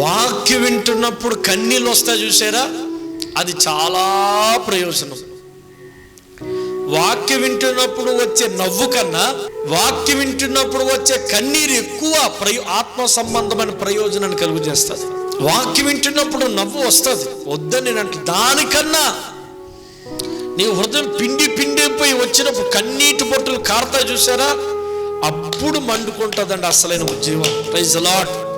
వాక్యం వింటున్నప్పుడు కన్నీళ్ళు వస్తా చూసారా? అది చాలా ప్రయోజనం. వాక్యం వింటున్నప్పుడు వచ్చే నవ్వు కన్నా వాక్యం వింటున్నప్పుడు వచ్చే కన్నీరు ఎక్కువ ప్రయో ఆత్మ సంబంధమైన ప్రయోజనాన్ని కలుగు చేస్తుంది. వాక్యం వింటున్నప్పుడు నవ్వు వస్తుంది. వద్దని నేను అంటే దానికన్నా నీ హృదయం పిండి పిండిపోయి వచ్చినప్పుడు కన్నీటి బొట్టులు కారుతా చూసారా? అప్పుడు మండుకుంటుందండి అసలైన ఉద్యోగం ప్రైజ్ లాట్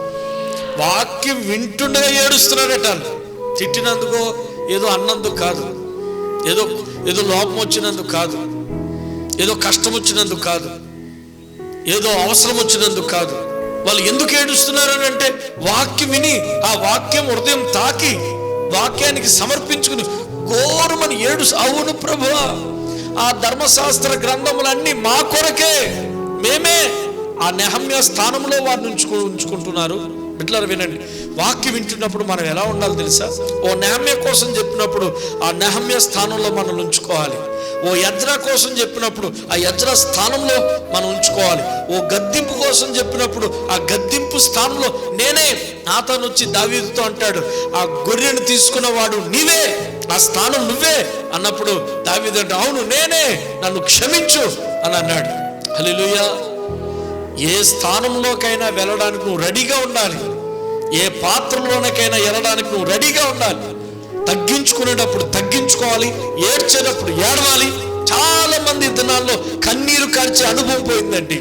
వాక్యం వింటుండగా ఏడుస్తున్నాడట తిట్టినందుకో ఏదో అన్నందుకు కాదు. ఏదో ఏదో లోపం వచ్చినందుకు కాదు. ఏదో కష్టం వచ్చినందుకు కాదు. ఏదో అవసరం వచ్చినందుకు కాదు. వాళ్ళు ఎందుకు ఏడుస్తున్నారు అని అంటే వాక్యం విని ఆ వాక్యం హృదయం తాకి వాక్యానికి సమర్పించుకుని ఘోరమని ఏడు అవును ప్రభువా ఆ ధర్మశాస్త్ర గ్రంథములన్నీ మా కొరకే. మేమే ఆ నెహమ్య స్థానంలో వారిని ఉంచుకు ఉంచుకుంటున్నారు. బిడ్డలారా వినండి. వాక్యం వింటున్నప్పుడు మనం ఎలా ఉండాలి తెలుసా? ఓ నెహమ్య కోసం చెప్పినప్పుడు ఆ నెహమ్య స్థానంలో మనం ఉంచుకోవాలి. ఓ యజ్ర కోసం చెప్పినప్పుడు ఆ యజ్ర స్థానంలో మనం ఉంచుకోవాలి. ఓ గద్దింపు కోసం చెప్పినప్పుడు ఆ గద్దింపు స్థానంలో నేనే నాతను వచ్చి దావీదుతో అంటాడు ఆ గొర్రెను తీసుకున్నవాడు నీవే ఆ స్థానం నువ్వే అన్నప్పుడు దావీదంటే అవును నేనే నన్ను క్షమించు అని అన్నాడు. హలో ఏ స్థానంలోకైనా వెళ్ళడానికి నువ్వు రెడీగా ఉండాలి. ఏ పాత్రలోనకైనా వెళ్ళడానికి నువ్వు రెడీగా ఉండాలి. తగ్గించుకునేటప్పుడు తగ్గించుకోవాలి ఏడ్చేటప్పుడు ఏడవాలి. చాలా మంది దినాల్లో కన్నీరు కార్చే అనుభవం పోయిందండి.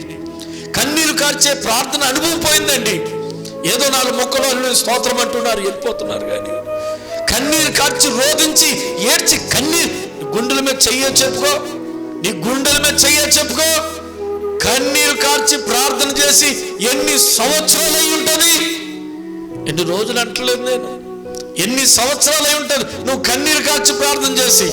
కన్నీరు కార్చే ప్రార్థన అనుభవం పోయిందండి. ఏదో నాలుగు మొక్కలు అల్లుడు స్తోత్రం అంటున్నారు వెళ్ళిపోతున్నారు కానీ. కన్నీరు కార్చి రోధించి ఏడ్చి కన్నీరు గుండెల మీద చెయ్యో చెప్పుకో నీ గుండెల మీద చెయ్యో చెప్పుకో. కన్నీరు కార్చి ప్రార్థన చేసి ఎన్ని సంవత్సరాలు అయి ఉంటుంది? ఎన్ని రోజులు అంటలేదు నేను. ఎన్ని సంవత్సరాలు అయి ఉంటుంది? నువ్వు కన్నీరు కార్చి ప్రార్థన చేసి.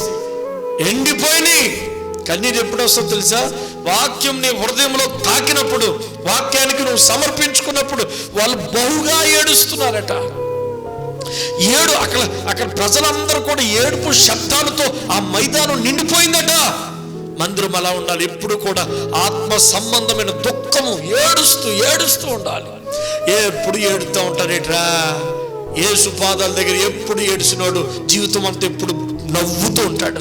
ఎండిపోయినాయి కన్నీరు ఎప్పుడు వస్తుందో తెలుసా? వాక్యం నీ హృదయంలో తాకినప్పుడు వాక్యానికి నువ్వు సమర్పించుకున్నప్పుడు వాళ్ళు బహుగా ఏడుస్తున్నారట. ఏడు అక్కడ అక్కడ ప్రజలందరూ కూడా ఏడుపు శబ్దాలతో ఆ మైదానం నిండిపోయిందట. మందిరం అలా ఉండాలి. ఎప్పుడు కూడా ఆత్మ సంబంధమైన దుఃఖము ఏడుస్తూ ఏడుస్తూ ఉండాలి. ఎప్పుడు ఏడుతూ ఉంటారేట్రా? ఏసు పాదాల దగ్గర ఎప్పుడు ఏడిసినోడు జీవితం అంతా ఎప్పుడు నవ్వుతూ ఉంటాడు.